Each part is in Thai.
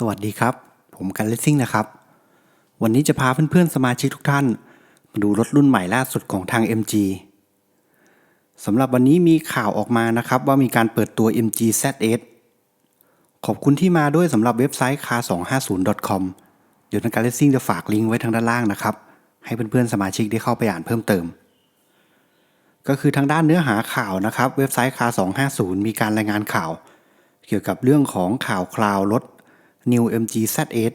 สวัสดีครับ ผมกันเลสซิ่งนะครับ วันนี้จะพาเพื่อนๆสมาชิกทุกท่าน มาดูรถรุ่นใหม่ล่าสุดของทาง MG สำหรับวันนี้มีข่าวออกมานะครับว่ามีการเปิดตัว MG ZS ขอบคุณที่มาด้วยสำหรับเว็บไซต์ car250.com เดี๋ยวทางการเลสซิ่งจะฝากลิงก์ไว้ทางด้านล่างนะครับ ให้เพื่อนๆสมาชิกได้เข้าไปอ่านเพิ่มเติม ก็คือทางด้านเนื้อหาข่าวนะครับ เว็บไซต์ car250 มีการรายงานข่าว เกี่ยวกับเรื่องของข่าวคราวรถ New MG Z8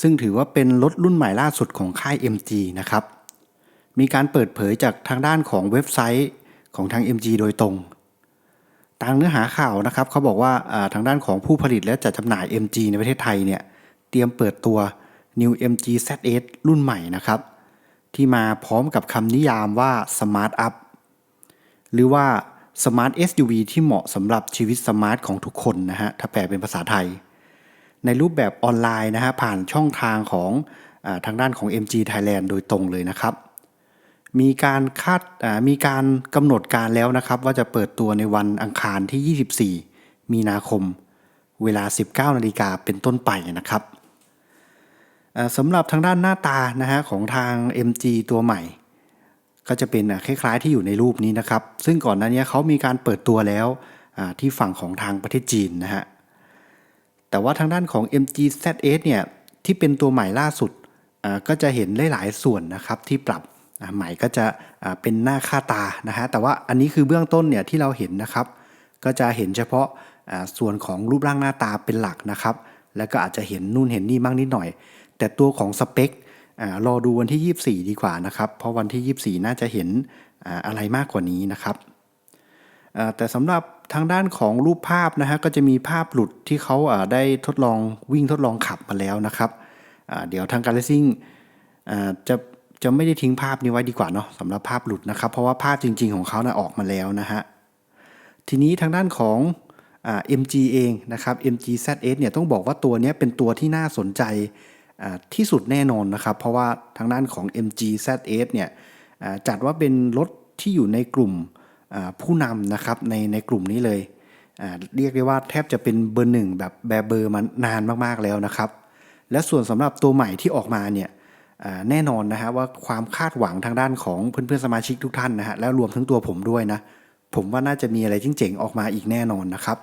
ซึ่งถือว่าเป็นรถรุ่นใหม่ล่าสุดของค่าย MG นะครับ มีการเปิดเผยจากทางด้านของเว็บไซต์ของทาง MG โดยตรง ตามเนื้อหาข่าวนะครับเขาบอกว่าทางด้านของผู้ผลิตและจัดจำหน่าย MG ในประเทศไทยเนี่ยเตรียมเปิดตัว New MG Z8 รุ่นใหม่นะครับ ที่มาพร้อมกับคำนิยามว่า Smart Up หรือว่า Smart SUV ที่เหมาะสำหรับชีวิตสมาร์ทของทุกคนนะฮะถ้าแปลเป็นภาษาไทย ในรูปแบบออนไลน์นะฮะผ่านช่องทางของอทางด้านของ MG Thailand โดยตรงเลยนะครับ มีการคาดมีการกำหนดการแล้วนะครับ ว่าจะเปิดตัวในวันอังคารที่ 24 มีนาคม เวลา 19นาฬิกาเป็นต้นไปนะครับสำหรับทางด้านหน้าตานะฮะของทาง MG ตัวใหม่ ก็จะเป็นคล้ายๆที่อยู่ในรูปนี้นะครับ ซึ่งก่อนหน้านี้เขามีการเปิดตัวแล้วที่ฝั่งของทางประเทศจีนนะฮะ แต่ว่าทางด้านของ MG Z8 เนี่ยที่เป็นตัวใหม่ล่าสุดอ่าก็จะเห็นหลายๆส่วนนะครับที่ปรับใหม่ก็จะอ่าเป็นหน้าค่าตานะฮะแต่ว่าอันนี้คือเบื้องต้นเนี่ยที่เราเห็นนะครับ ก็จะเห็นเฉพาะอ่าส่วนของรูปร่างหน้าตาเป็นหลักนะครับ แล้วก็อาจจะเห็นนู่นเห็นนี่บ้างนิดหน่อย แต่ตัวของสเปคอ่ารอดูวันที่ 24 ดีกว่านะครับ เพราะวันที่ 24 น่าจะเห็นอ่าอะไรมากกว่านี้นะครับ แต่สำหรับทางด้านของรูปภาพนะฮะก็จะมีภาพหลุดที่เขาได้ทดลองวิ่งทดลองขับมาแล้วนะครับเดี๋ยวทางการเลซิ่งจะจะไม่ได้ทิ้งภาพนี้ไว้ดีกว่าเนาะสำหรับภาพหลุดนะครับ เพราะว่าภาพจริง ๆของเขานะออกมาแล้วนะฮะทีนี้ทางด้านของอ MG เองนะครับ MG ZS เนี่ยต้องบอกว่าตัวนี้เป็นตัวที่น่าสนใจที่สุดแน่นอนนะครับ เพราะว่าทางด้านของ MG ZS เนี่ยจัดว่าเป็นรถที่อยู่ในกลุ่ม ผู้นำนะครับในในกลุ่มนี้เลย เรียกได้ว่าแทบจะเป็นเบอร์หนึ่งแบบแบบเบอร์มานานมากๆแล้วนะครับ และส่วนสำหรับตัวใหม่ที่ออกมาเนี่ยแน่นอนนะฮะว่าความคาดหวังทางด้านของเพื่อนๆสมาชิกทุกท่านนะฮะแล้วรวมทั้งตัวผมด้วยนะ ผมว่าน่าจะมีอะไรเจ๋งๆออกมาอีกแน่นอนนะครับ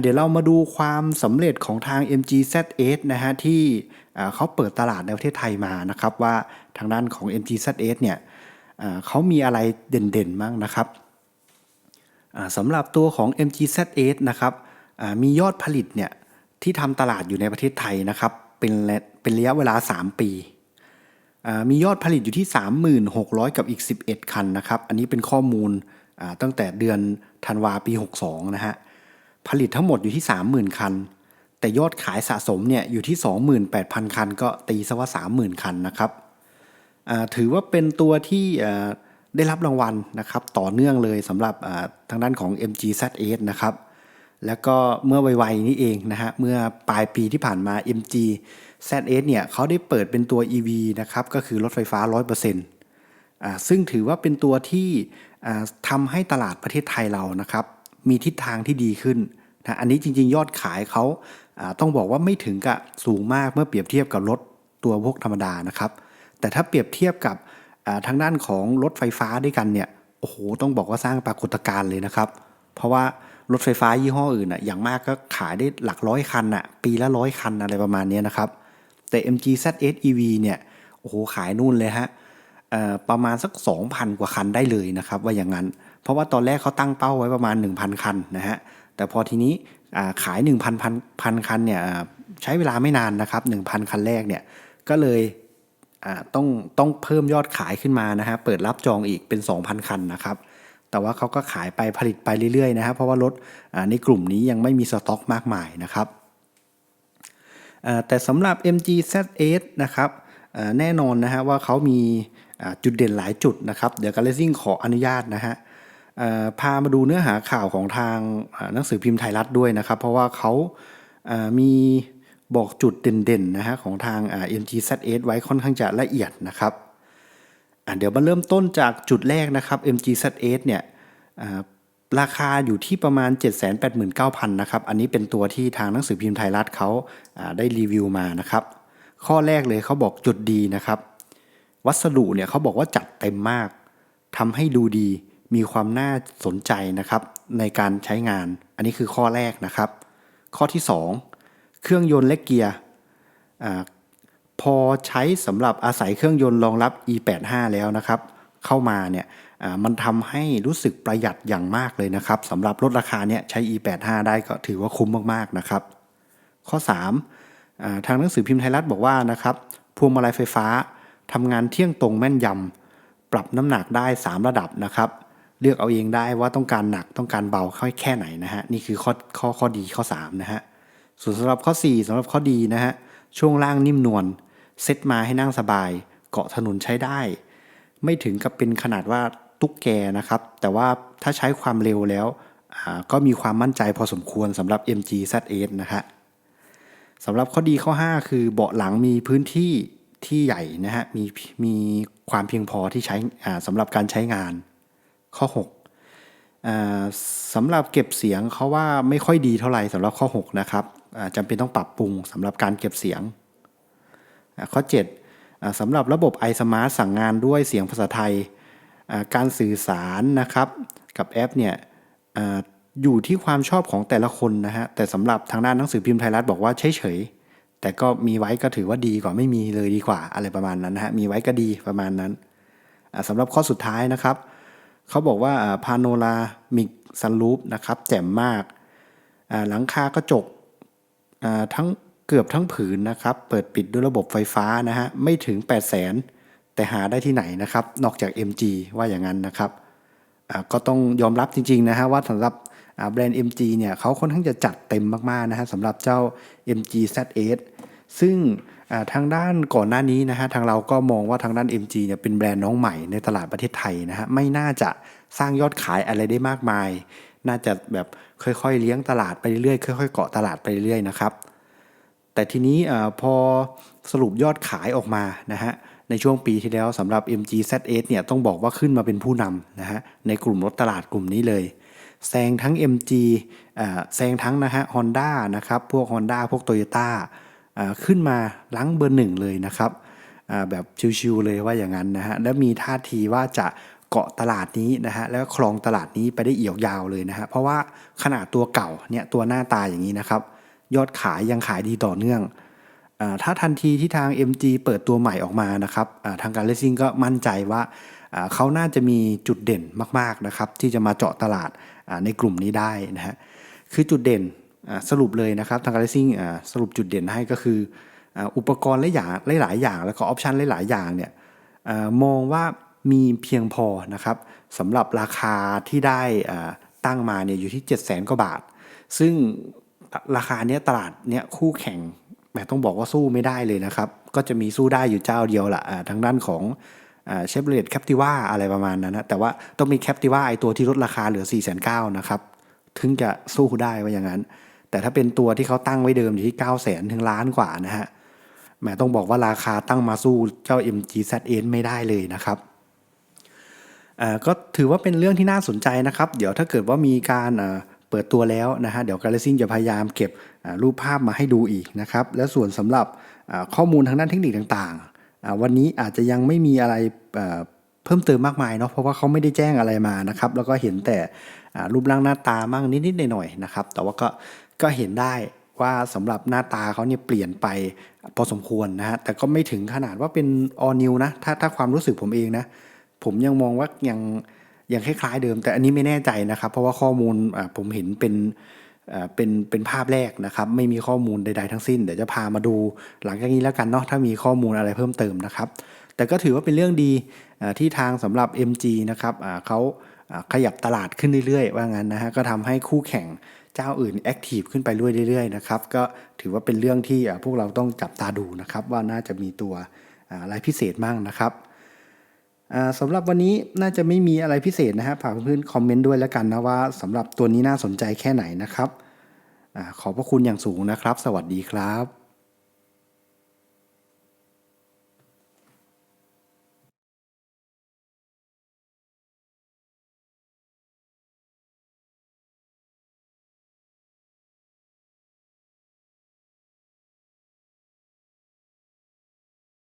เดี๋ยวเรามาดูความสำเร็จของทาง MG Z8 นะฮะที่เขาเปิดตลาดในประเทศไทยมานะครับว่าทางด้านของ MG Z8 เนี่ย เขามีอะไรเด่นๆบ้างนะครับสำหรับตัวของ MG Z8 นะครับมียอดผลิตเนี่ยที่ทำตลาดอยู่ในประเทศไทยนะครับเป็นเป็นระยะเวลา 3 ปีมียอดผลิตอยู่ที่ 3600 กับอีก 11 คันนะครับ อันนี้เป็นข้อมูลตั้งแต่เดือนธันวาปี 62 นะฮะ ผลิตทั้งหมดอยู่ที่ 30,000 คัน แต่ยอดขายสะสมเนี่ยอยู่ที่ 28,000 คัน ก็ตีซะว่า 30,000 คันนะครับ ถือว่าเป็นตัวที่ได้รับรางวัลนะครับต่อเนื่องเลยสำหรับทางด้านของ MG Z8 นะครับแล้วก็เมื่อไวๆนี้เองนะฮะเมื่อปลายปีที่ผ่านมา MG Z8 เนี่ยเขาได้เปิดเป็นตัว EV นะครับก็คือรถไฟฟ้า 100%อ่าซึ่งถือว่าเป็นตัวที่ทำให้ตลาดประเทศไทยเรานะครับมีทิศทางที่ดีขึ้นนะอันนี้จริงๆ ยอดขายเขาอ่าต้องบอกว่าไม่ถึงกับสูงมากเมื่อเปรียบเทียบกับรถตัวพวกธรรมดานะครับ แต่ถ้าเปรียบเทียบกับทางด้านของรถไฟฟ้าด้วยกันเนี่ยโอ้โหต้องบอกว่าสร้างปรากฏการณ์เลยนะครับ เพราะว่ารถไฟฟ้ายี่ห้ออื่นอะอย่างมากก็ขายได้หลักร้อยคันอะปีละร้อยคันอะไรประมาณนี้นะครับ แต่ MG Z8 EV เนี่ยโอ้โหขายนู่นเลยฮะประมาณสัก 2,000 กว่าคันได้เลยนะครับ ว่าอย่างนั้น เพราะว่าตอนแรกเขาตั้งเป้าไว้ประมาณ 1,000 คันนะฮะแต่พอทีนี้ขาย 1,000 พันพันคันเนี่ยใช้เวลาไม่นานนะครับ 1,000 คันแรกเนี่ยก็เลย ต้องต้องเพิ่มยอดขายขึ้นมานะฮะเปิดรับจองอีกเป็น 2,000 คันนะครับแต่ว่าเขาก็ขายไปผลิตไปเรื่อยๆนะฮะเพราะว่ารถอ่าในกลุ่มนี้ยังไม่มีสต็อกมากมายนะครับแต่สำหรับ MG Z8 นะครับแน่นอนนะฮะว่าเขามีจุดเด่นหลายจุดนะครับเดี๋ยวการเลซิ่งขออนุญาตนะฮะพามาดูเนื้อหาข่าวของทางหนังสือพิมพ์ไทยรัฐด้วยนะครับ เพราะว่าเขามี บอกจุดเด่นๆนะฮะของทาง MG Z8 ไว้ค่อนข้างจะละเอียดนะครับเดี๋ยวมาเริ่มต้นจากจุดแรกนะครับ MG Z8 เนี่ยราคาอยู่ที่ประมาณ 789,000นะครับอันนี้เป็นตัวที่ทางหนังสือพิมพ์ไทยรัฐเขาอ่าได้รีวิวมานะครับ ข้อแรกเลยเขาบอกจุดดีนะครับ วัสดุเนี่ยเขาบอกว่าจัดเต็มมากทำให้ดูดีมีความน่าสนใจนะครับในการใช้งาน อันนี้คือข้อแรกนะครับ ข้อที่ 2 เครื่องยนต์และเกียร์พอใช้สำหรับอาศัยเครื่องยนต์รองรับ e85 แล้วนะครับ เข้ามาเนี่ยมันทำให้รู้สึกประหยัดอย่างมากเลยนะครับสำหรับลดราคาเนี่ยใช้ e85 ได้ก็ถือว่าคุ้มมากๆนะครับ ข้อ3ทางหนังสือพิมพ์ไทยรัฐบอกว่านะครับพวงมาลัยไฟฟ้าทำงานเที่ยงตรงแม่นยำปรับน้ำหนักได้ 3 ระดับนะครับ เลือกเอาเองได้ว่าต้องการหนักต้องการเบาค่อยแค่ไหนนะฮะนี่คือข้อข้อข้อดีข้อ3นะฮะ ส่วนสำหรับข้อ 4สำหรับข้อดีนะฮะช่วงล่างนิ่มนวลเซ็ตมาให้นั่งสบาย เกาะถนนใช้ได้ ไม่ถึงกับเป็นขนาดว่าตุ๊กแกนะครับ แต่ว่าถ้าใช้ความเร็วแล้วก็มีความมั่นใจพอสมควรสำหรับ MG Z8 นะฮะสำหรับข้อดีข้อ 5 คือเบาะหลังมีพื้นที่ที่ใหญ่นะฮะมีมีความเพียงพอที่ใช้สำหรับการใช้งาน ข้อ6อสำหรับเก็บเสียงเขาว่าไม่ค่อยดีเท่าไหร่สำหรับข้อ 6 นะครับ จำเป็นต้องปรับปรุงสำหรับการเก็บเสียง ข้อ7อ่าสำหรับระบบ iSmart สั่งงานด้วยเสียงภาษาไทย การสื่อสารนะครับกับแอปเนี่ยออยู่ที่ความชอบของแต่ละคนนะฮะแต่สำหรับทางด้านหนังสือพิมพ์ไทยรัฐบอกว่าเฉยๆแต่ก็มีไว้ก็ถือว่าดีกว่าไม่มีเลยดีกว่าอะไรประมาณนั้นนะฮะมีไว้ก็ดีประมาณนั้นสำหรับข้อสุดท้ายนะครับเขาบอกว่าพาโนรามิกซันรูปนะครับแจ่มมากหลังคากระจก ทั้งเกือบทั้งผืนนะครับ เปิดปิดด้วยระบบไฟฟ้านะฮะไม่ถึง 8 0 0 0 0 0แต่หาได้ที่ไหนนะครับ นอกจาก MG ว่าอย่างนั้นนะครับก็ต้องยอมรับจริงๆนะฮะว่าสำหรับแบรนด์ MG เนี่ยเขาค่อนข้างจะจัดเต็มมากๆนะฮะสำหรับเจ้า MG Z8 ซึ่งอ่าทางด้านก่อนหน้านี้นะฮะทางเราก็มองว่าทางด้าน MG เนี่ยเป็นแบรนด์น้องใหม่ในตลาดประเทศไทยนะฮะไม่น่าจะสร้างยอดขายอะไรได้มากมาย น่าจะแบบค่อยๆเลี้ยงตลาดไปเรื่อยๆค่อยๆเกาะตลาดไปเรื่อยๆนะครับ แต่ทีนี้อพอสรุปยอดขายออกมานะฮะในช่วงปีที่แล้วสำหรับ MG Z8 เนี่ยต้องบอกว่าขึ้นมาเป็นผู้นำนะฮะในกลุ่มรถตลาดกลุ่มนี้เลยแซงทั้ง MG แซงทั้งนะฮะ Honda นะครับพวก Honda พวก Toyota อ่าขึ้นมาล้างเบอร์หนึ่งเลยนะครับแบบชิวๆเลยว่าอย่างนั้นนะฮะและมีท่าทีว่าจะ เกาะตลาดนี้นะฮะแล้วครองตลาดนี้ไปได้เอี่ยวยาวเลยนะฮะเพราะว่าขนาดตัวเก่าเนี่ยตัวหน้าตาอย่างนี้นะครับ ยอดขายยังขายดีต่อเนื่องอถ้าทันทีที่ทาง MG เปิดตัวใหม่ออกมานะครับทางการเลสซิ่งก็มั่นใจว่าเขาน่าจะมีจุดเด่นมากๆนะครับที่จะมาเจาะตลาดในกลุ่มนี้ได้นะฮะคือจุดเด่นสรุปเลยนะครับทางการเลสซิ่งสรุปจุดเด่นให้ก็คืออุปกรณ์หลายอย่างหลายๆอย่าง แล้วก็ออปชันหลายๆอย่างเนี่ยมองว่า มีเพียงพอนะครับสำหรับราคาที่ได้ตั้งมาเนี่ยอยู่ที่ 7 0 0 0 0 0กว่าบาท ซึ่งราคาเนี้ยตลาดเนี้ยคู่แข่งแหมต้องบอกว่าสู้ไม่ได้เลยนะครับ ก็จะมีสู้ได้อยู่เจ้าเดียวละอ่าทางด้านของเชฟเลดแคปติว่าอะไรประมาณนั้นนะแต่ว่าต้องมีแคปติว่าไอตัวที่ลดราคาเหลือ 4 9 0 0 0นะครับถึงจะสู้ได้ว่าอย่างนั้น แต่ถ้าเป็นตัวที่เขาตั้งไว้เดิมอยู่ที่ 9 0 0 0 0 0ถึงล้านกว่านะฮะแหมต้องบอกว่าราคาตั้งมาสู้เจ้า MG Z8 ไม่ได้เลยนะครับ ก็ถือว่าเป็นเรื่องที่น่าสนใจนะครับ เดี๋ยวถ้าเกิดว่ามีการเปิดตัวแล้วนะฮะเดี๋ยวกา l ซิ่งจะพยายามเก็บรูปภาพมาให้ดูอีกนะครับ และส่วนสำหรับข้อมูลทางด้านเทคนิคต่างๆ วันนี้อาจจะยังไม่มีอะไรเพิ่มเติมมากมายเนาะเพราะว่าเขาไม่ได้แจ้งอะไรมานะครับแล้วก็เห็นแต่รูปร่างหน้าตามั่งนิดๆหน่อยๆนะครับแต่ว่าก็ก็เห็นได้ว่าสำหรับหน้าตาเขาเนี่ยเปลี่ยนไปพอสมควรนะฮะแต่ก็ไม่ถึงขนาดว่าเป็น all new นะถ้าถ้าความรู้สึกผมเองนะ ผมยังมองว่ายังยังคล้ายๆเดิม แต่อันนี้ไม่แน่ใจนะครับ เพราะว่าข้อมูลผมเห็นเป็นเป็นเป็นภาพแรกนะครับ ไม่มีข้อมูลใดๆทั้งสิ้น เดี๋ยวจะพามาดูหลังจากนี้แล้วกันเนาะถ้ามีข้อมูลอะไรเพิ่มเติมนะครับ แต่ก็ถือว่าเป็นเรื่องดีที่ทางสำหรับ MG นะครับเขาขยับตลาดขึ้นเรื่อยๆ ว่างั้นนะฮะก็ทำให้คู่แข่งเจ้าอื่นแอคทีฟขึ้นไปเรื่อยๆนะครับก็ถือว่าเป็นเรื่องที่พวกเราต้องจับตาดูนะครับว่าน่าจะมีตัวอะไรพิเศษมั่งนะครับ สำหรับวันนี้น่าจะไม่มีอะไรพิเศษนะฮะฝากเพื่อนๆคอมเมนต์ด้วยแล้วกันนะว่าสำหรับตัวนี้น่าสนใจแค่ไหนนะครับอาขอบพระคุณอย่างสูงนะครับ สวัสดีครับ